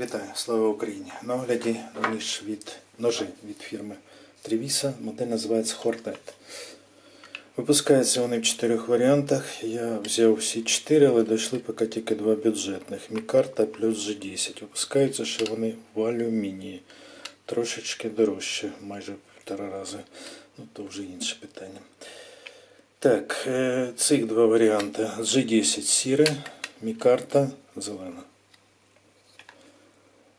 Вітаю, слава Україні! На огляді ніж від ножи від фірми Тревіса. Модель називається Хортет. Випускаються вони в чотирьох варіантах. Я взяв всі чотири, але дійшли поки тільки два бюджетних. Мікарта плюс G10. Випускаються ще вони в алюмінії. Трошечки дорожче, майже півтора рази. Ну, то вже інше питання. Так, е, цих два варіанти. G10 сіре, мікарта зелена.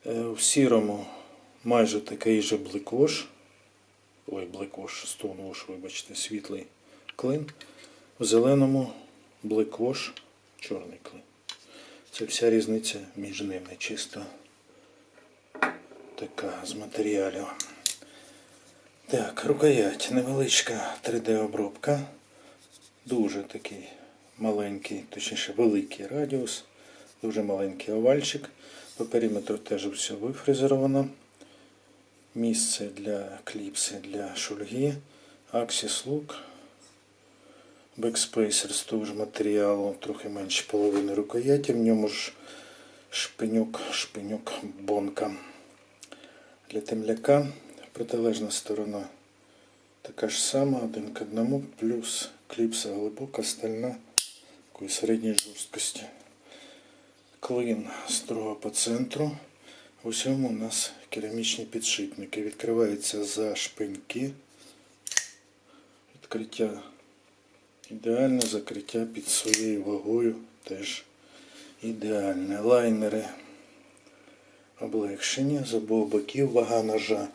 Е, В сірому майже такий же блеквош. Ой, блеквош, стоунвош, вибачте, світлий клин. В зеленому блеквош, чорний клин. Це вся різниця між ними. Чисто така з матеріалів. Так, рукоять, невеличка 3D-обробка. Дуже такий маленький, точніше великий радіус, дуже маленький овальчик. По периметру теж все вифрезеровано. Місце для кліпси для шульги, Axis Look, Backspacer з того ж матеріалу, трохи менше половини рукояті, в ньому ж шпинюк, шпинюк, бонка. Для темляка протилежна сторона така ж сама, один к одному, плюс кліпса глибока, стальна, такої середньої жорсткості. Клин строго по центру. Усьому у нас керамічні підшипники. Відкриваються за шпиньки. Відкриття ідеальне, закриття під своєю вагою теж ідеальне. Лайнери облегшені з обох боків. Вага ножа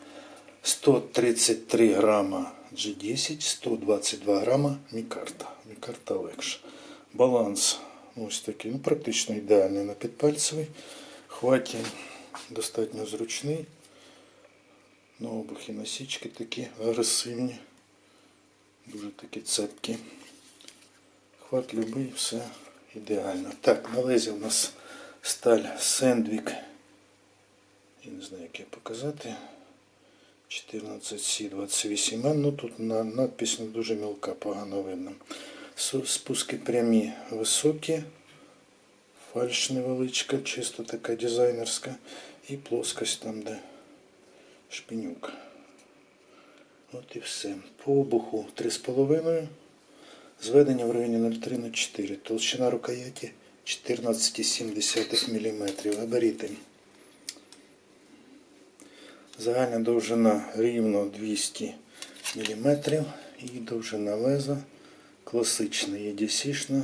133 грама G10, 122 грама мікарта. Мікарта легша. Баланс ось такий, ну практично ідеальний на підпальцевий. Хваті достатньо зручний. На обухи насічки такі агресивні. Дуже такі цепкі. Хват любий, все ідеально. Так, на лезі у нас сталь Сендвік. Я не знаю, як її показати. 14C28N. Ну тут на надпись не дуже мілка, погано видно. Спуски прямі високі. Фальш невеличка, чисто така дизайнерська. І плоскость там, де шпинюк. От і все. По обуху 3,5. Зведення в районі 0,3 на 4. Толщина рукояті 14,7 мм. Габаріти. Загальна довжина рівно 200 мм і довжина леза класична EDC-шна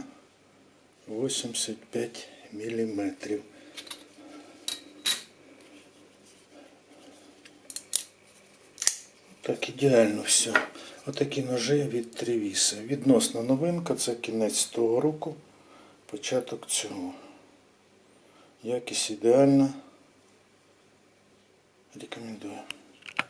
85 мм. Так, ідеально все. Отакі ножи від Тревіса. Відносна новинка, це кінець того року, початок цього. Якість ідеальна. Рекомендую.